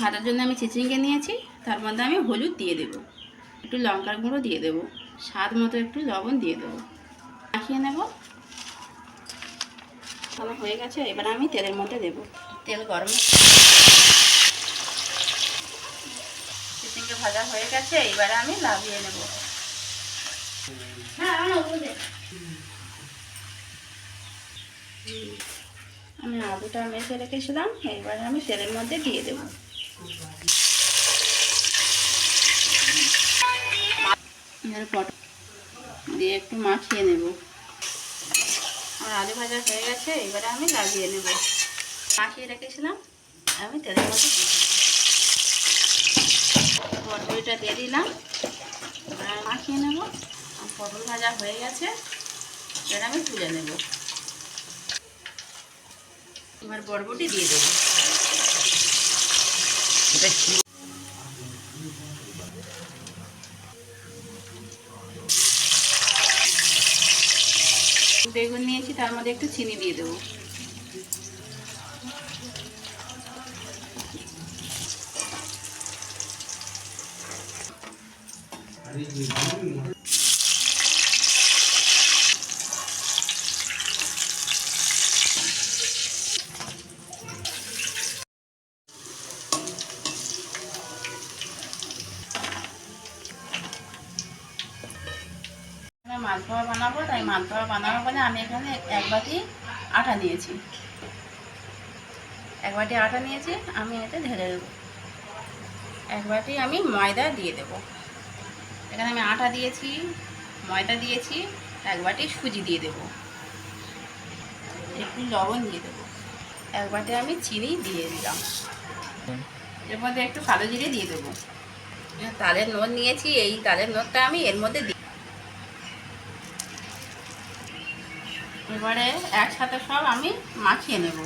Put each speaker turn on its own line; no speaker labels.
ভাজার জন্য আমি চিচিঙ্গে নিয়েছি, তার মধ্যে আমি হলুদ দিয়ে দেব। একটু লঙ্কার গুঁড়ো দিয়ে দেব। স্বাদ মতো একটু লবণ দিয়ে দেবো। মাখিয়ে নেব। আমার হয়ে গেছে, এবার আমি তেলের মধ্যে দেব। তেল গরম ভাজা হয়ে গেছে, এবারে আমি লাভিয়ে নেব।
হ্যাঁ
আমি আলুটা মেখে রেখেছিলাম, এবারে আমি তেলের মধ্যে দিয়ে দেবো। পটল দিয়ে একটু মাখিয়ে নেব। আমার আলু ভাজা হয়ে গেছে, এবারে আমি লাগিয়ে নেব। মাখিয়ে রেখেছিলাম, আমি তেলের মধ্যে পটলটা দিয়ে দিলাম, এবার মাখিয়ে নেব। পটল ভাজা হয়ে গেছে, এবার আমি তুলে নেব। এবার বরবটি দিয়ে দেবো। বেগুন নিয়েছি তার মধ্যে একটু চিনি দিয়ে দেবো। মালপোয়া বানাবো, তাই মালপোয়া বানাবো বলে আমি এখানে এক বাটি আটা নিয়েছি। এক বাটি আটা নিয়েছি, আমি এতে ঢেলে দেবো। এক বাটি আমি ময়দা দিয়ে দেবো। এখানে আমি আটা দিয়েছি, ময়দা দিয়েছি, এক বাটি সুজি দিয়ে দেবো। একটু লবণ দিয়ে দেবো। এক বাটি আমি চিনি দিয়ে দিলাম। এর মধ্যে একটু কালো জিরে দিয়ে দেবো। তালের নোট নিয়েছি, এই তালের নোটটা আমি এর মধ্যে এবারে একসাথে সব আমি মাখিয়ে নেব।